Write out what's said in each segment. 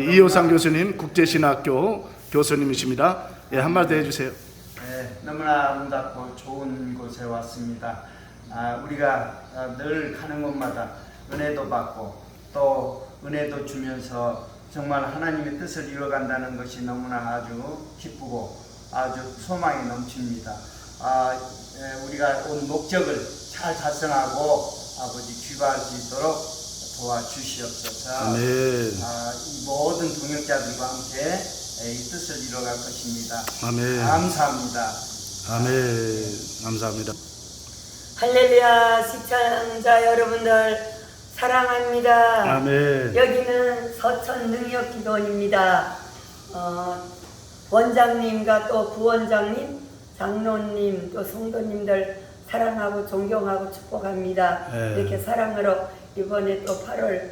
이호상 교수님 국제신학교 교수님이십니다. 예, 한마디 해주세요. 네, 너무나 아름답고 좋은 곳에 왔습니다. 아, 우리가 아, 늘 가는 곳마다 은혜도 받고 또 은혜도 주면서 정말 하나님의 뜻을 이뤄간다는 것이 너무나 아주 기쁘고 아주 소망이 넘칩니다. 아, 에, 우리가 온 목적을 잘 달성하고 아버지 귀가할 수 있도록 도와주시옵소서. 아멘. 아, 이 모든 동역자들과 함께 이 뜻을 이뤄갈 것입니다. 아멘. 감사합니다. 아멘. 감사합니다. 할렐루야 시청자 여러분들 사랑합니다. 아멘. 여기는 서천 능력기도원입니다. 어, 원장님과 또 부원장님, 장로님, 또 성도님들 사랑하고 존경하고 축복합니다. 네. 이렇게 사랑으로 이번에 또 8월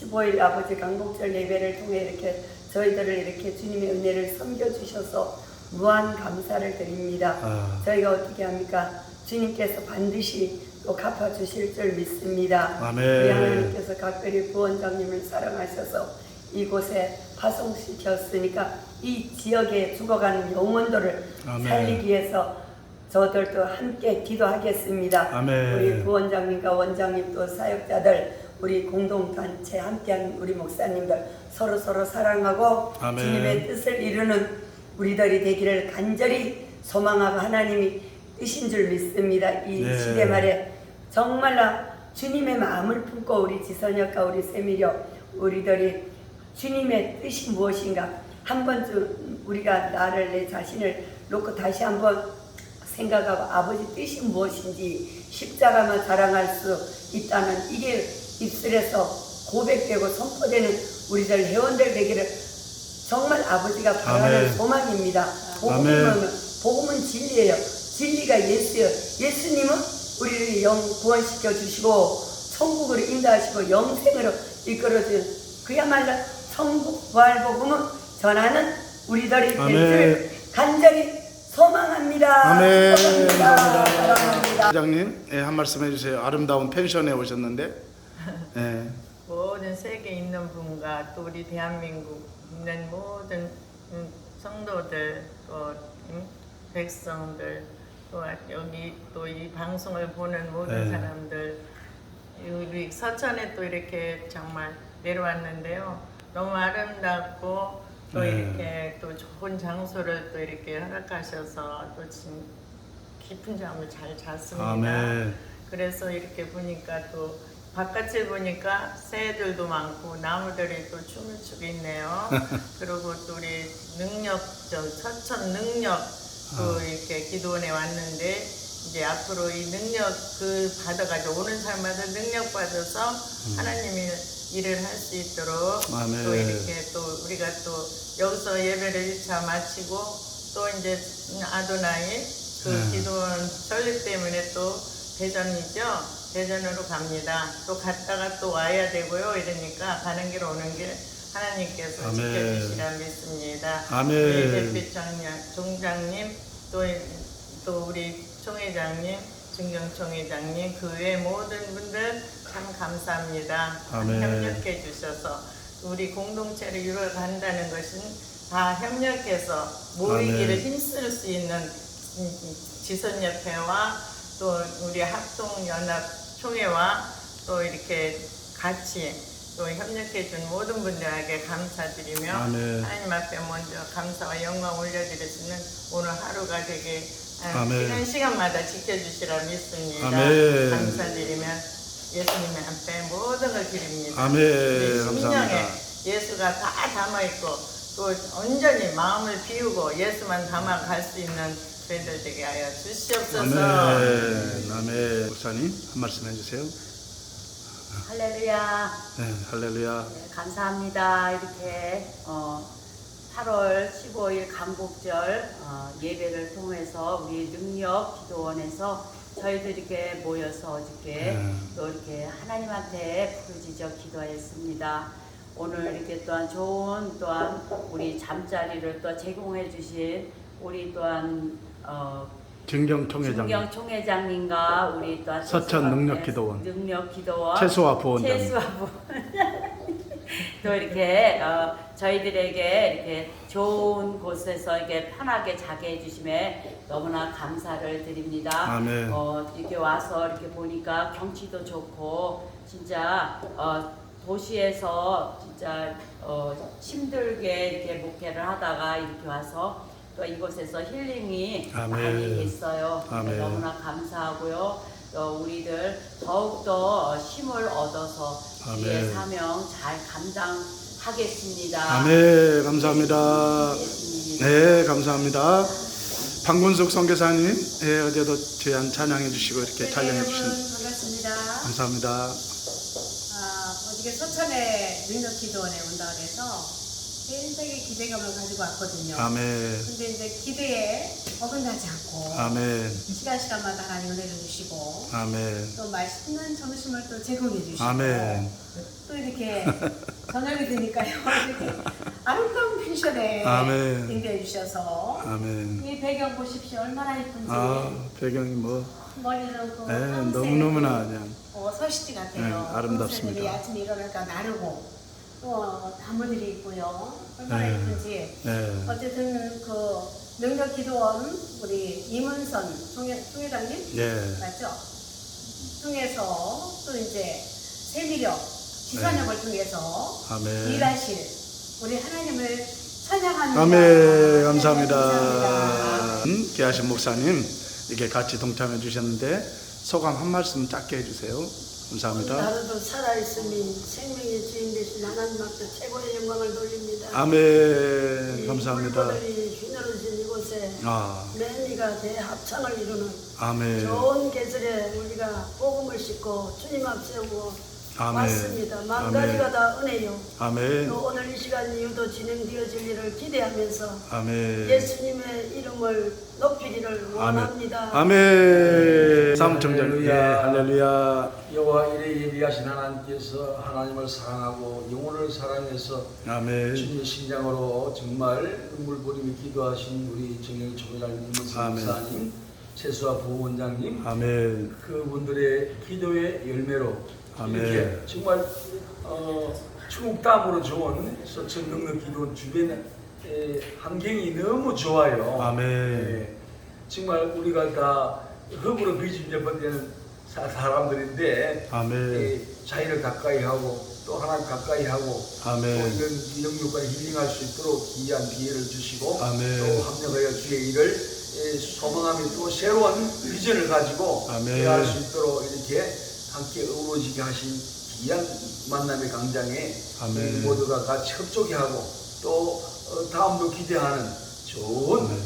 15일 아버지 강복절 예배를 통해 이렇게 저희들을 이렇게 주님의 은혜를 섬겨주셔서 무한 감사를 드립니다. 아. 저희가 어떻게 합니까? 주님께서 반드시 또 갚아주실 줄 믿습니다. 아멘. 우리 하나님께서 각별히 부원장님을 사랑하셔서 이곳에 파송시켰으니까 이 지역에 죽어가는 영혼들을 아멘. 살리기 위해서 저들도 함께 기도하겠습니다. 아멘. 우리 부원장님과 원장님 또 사역자들 우리 공동단체 함께하는 우리 목사님들 서로 서로 사랑하고 아멘. 주님의 뜻을 이루는 우리들이 되기를 간절히 소망하고 하나님이 뜻인 줄 믿습니다. 이 네. 시대 말에 정말로 주님의 마음을 품고 우리 지선역과 우리 세미려 우리들이 주님의 뜻이 무엇인가 한 번쯤 우리가 나를 내 자신을 놓고 다시 한번 생각하고 아버지 뜻이 무엇인지 십자가만 자랑할 수 있다는 이게 입술에서 고백되고 선포되는 우리들 회원들 되기를 정말 아버지가 바라는 아멘. 소망입니다. 복음은 복음은 진리예요. 진리가 예수예요. 예수님은 우리를 영 구원시켜 주시고 천국으로 인도하시고 영생으로 이끌어 준 그야말로 천국 부활 복음은 전하는 우리들이 될 아멘. 줄 간절히 소망합니다. 아멘. 사랑합니다. 회장님, 예, 한 말씀 해주세요. 아름다운 펜션에 오셨는데, 예, 모든 세계에 있는 분과 또 우리 대한민국 있는 모든 음, 성도들 또 음, 백성들 또 여기 또 이 방송을 보는 모든 네. 사람들 우리 서천에 또 이렇게 정말 내려왔는데요 너무 아름답고 또 네. 이렇게 또 좋은 장소를 또 이렇게 허락하셔서 또 진, 깊은 잠을 잘 잤습니다. 아멘. 그래서 이렇게 보니까 또 바깥을 보니까 새들도 많고 나무들이 또 춤을 추고 있네요. 그리고 또 우리 능력, 저 서천 능력 또 이렇게 기도원에 왔는데 이제 앞으로 이 능력 그 받아가지고 오는 사람마다 능력 받아서 하나님이 일을 할 수 있도록 아멘. 또 이렇게 또 우리가 또 여기서 예배를 1차 마치고 또 이제 아도나이 그 네. 기도원 설립 때문에 또 대전이죠. 대전으로 갑니다. 또 갔다가 또 와야 되고요. 이러니까 가는 길 오는 길 하나님께서 아멘. 지켜주시라 믿습니다. 아멘. 우리 대표장님, 종장님, 또, 또 우리 총회장님, 증경총회장님, 그 외 모든 분들 참 감사합니다. 아멘. 협력해 주셔서 우리 공동체를 이루어간다는 것은 다 협력해서 모이기를 아멘. 힘쓸 수 있는 지선협회와 또 우리 합동연합총회와 또 이렇게 같이 또 협력해 준 모든 분들에게 감사드리며 아멘. 하나님 앞에 먼저 감사와 영광 올려드리시는 오늘 하루가 되게 아, 아멘. 시간 시간마다 지켜주시라 믿습니다. 아멘. 감사드리며 예수님 앞에 모든 걸 드립니다. 아멘. 우리 감사합니다. 심령에 예수가 다 담아 있고 또 온전히 마음을 비우고 예수만 담아 갈 수 있는 저희들 되게 하여 주시옵소서. 아멘. 아멘. 목사님, 한 말씀 해주세요. 할렐루야. 네, 할렐루야. 네, 감사합니다. 이렇게 어, 8월 15일 강복절 어, 예배를 통해서 우리 능력 기도원에서 저희들 이렇게 모여서 어저께 네. 또 이렇게 하나님한테 부르짖어 기도했습니다. 오늘 이렇게 또한 좋은 또한 우리 잠자리를 또 제공해 주신 우리 또한 어, 증경 총회장, 중경 총회장님과 우리 또한 서천 능력기도원. 능력기도원 최소화 부원장. 최수아 부원 또 이렇게 어, 저희들에게 이렇게 좋은 곳에서 이렇게 편하게 자게 해주심에 너무나 감사를 드립니다. 아멘. 어, 이렇게 와서 이렇게 보니까 경치도 좋고 진짜 어, 도시에서 진짜 어, 힘들게 이렇게 목회를 하다가 이렇게 와서 또 이곳에서 힐링이 아멘. 많이 됐어요. 아멘. 너무나 감사하고요. 또 우리들 더욱더 힘을 얻어서 아멘. 주의 사명 잘 감당하겠습니다. 아멘. 감사합니다. 네, 감사합니다. 방문숙 선교사님, 예, 어제도 제안 찬양해 주시고 이렇게 네, 찬양해 주신 반갑습니다. 감사합니다. 아, 어저께 서천에 능력 기도원에 온다 그래서 굉장히 기대감을 가지고 왔거든요. 아멘. 근데 이제 기대에 어긋나지 않고 아멘. 시간 시간마다 하나님 은혜를 주시고 아멘. 또 맛있는 점심을 또 제공해 주시고 아멘. 또 이렇게 저녁이 되니까요 이렇게 아름다운 펜션에 아멘. 인도해 주셔서 아멘. 이 배경 보십시오 얼마나 예쁜지 아, 배경이 뭐, 머리는 그 예, 황색 너무너무나 그냥, 어, 서식지 같아요. 네, 아름답습니다. 새 아침에 일어나니까 나르고 또 나무들이 있고요. 얼마나 네. 예쁜지. 예. 어쨌든 그 능력 기도원 우리 이문선 총회, 총회장님 예. 맞죠? 통해서 또 이제 세미력 지산역을 통해서 아멘. 일하실 우리 하나님을 찬양합니다. 아멘. 감사합니다. 감사합니다. 음, 계하신 목사님, 이렇게 같이 동참해 주셨는데, 소감 한 말씀 짧게 해주세요. 감사합니다. 나라도 살아있으니 생명의 주인 되신 하나님 앞에 최고의 영광을 돌립니다. 아멘. 이 감사합니다. 휘날리신 이곳에 아, 매니가 대합창을 이루는 아멘. 좋은 계절에 우리가 복음을 싣고 주님 앞 세우고 아멘. 왔습니다. 만 아멘. 가지가 다 은혜요. 아멘. 또 오늘 이 시간 이후도 진행되어질 일을 기대하면서 아멘. 예수님의 이름을 높이기를 원합니다. 아멘. 사무총장, 예, 할렐루야. 여호와 이래 예비하신 하나님께서 하나님을 사랑하고 영혼을 사랑해서 아멘. 주님의 신장으로 정말 눈물 보리며 기도하신 우리 정영 총회장님, 아멘. 목사님, 최수아 부원장님 아멘. 그분들의 기도의 열매로 아멘. 이렇게 정말 어, 중국 다음으로 좋은 서천 능력 기도 주변 에, 환경이 너무 좋아요. 아멘. 예, 정말 우리가 다 흙으로 비집어버리는 사- 사람들인데 아멘. 예, 자연을 가까이 하고 또 하나님 가까이 하고 아멘. 또 이런 영육과 힐링할 수 있도록 귀한 기회를 주시고 아멘. 또 합력하여 주의 일을 예, 소망하며 또 새로운 비전을 가지고 아멘. 할수 있도록 이렇게 함께 어우러지게 하신 귀한 만남의 강장에 아멘. 우리 모두가 같이 협조하고 또 어, 다음도 기대하는 좋은 아멘.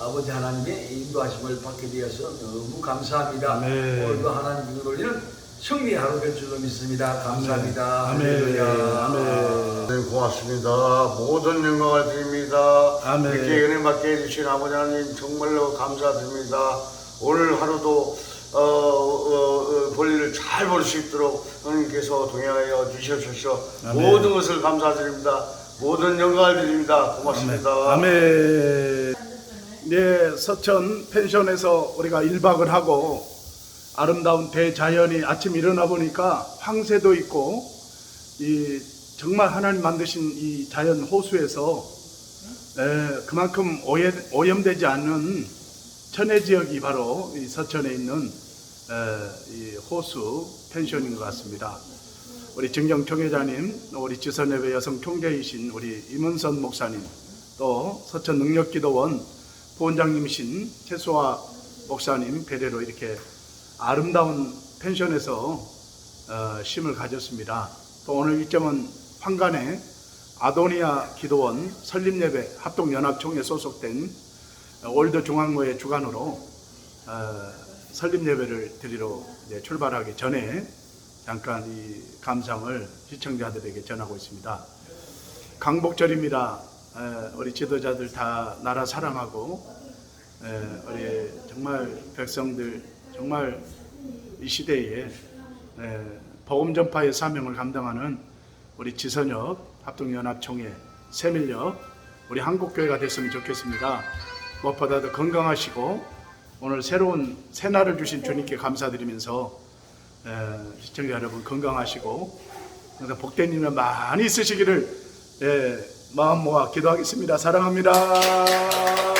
아버지 하나님의 인도하심을 받게 되어서 너무 감사합니다. 아멘. 오늘도 하나님을 올리는 승리 하루 될 줄로 믿습니다. 감사합니다. 아멘. 할렐루야. 아멘. 네, 고맙습니다. 모든 영광을 드립니다. 아멘. 이렇게 은혜 받게 해주신 아버지 하나님 정말로 감사드립니다. 오늘 하루도 어, 어, 어, 볼일을 잘 볼 수 있도록 하나님께서 동행하여 주셔서 아멘. 모든 것을 감사드립니다. 모든 영광을 드립니다. 고맙습니다. 아멘. 네, 서천 펜션에서 우리가 1박을 하고 아름다운 대자연이 아침 일어나 보니까 황새도 있고 이 정말 하나님 만드신 이 자연 호수에서 에, 그만큼 오해, 오염되지 않는 천혜 지역이 바로 이 서천에 있는 호수 펜션인 것 같습니다. 우리 정경 총회장님, 우리 지선예배 여성 총재이신 우리 임은선 목사님, 또 서천 능력기도원 부원장님이신 최수아 목사님 배례로 이렇게 아름다운 펜션에서 어, 쉼을 가졌습니다. 또 오늘 일정은 황간에 아도니아 기도원 설립예배 합동연합총회 소속된 올드 중앙모의 주관으로 어, 설립 예배를 드리러 이제 출발하기 전에 잠깐 이 감상을 시청자들에게 전하고 있습니다. 강복절입니다. 에, 우리 지도자들 다 나라 사랑하고 에, 우리 정말 백성들 정말 이 시대에 에, 복음 전파의 사명을 감당하는 우리 지선역 합동연합총회 세밀역 우리 한국교회가 됐으면 좋겠습니다. 무엇보다도 건강하시고 오늘 새로운 새날을 주신 주님께 감사드리면서 에, 시청자 여러분 건강하시고 그러니까 복된 일만 많이 있으시기를 예, 마음 모아 기도하겠습니다. 사랑합니다.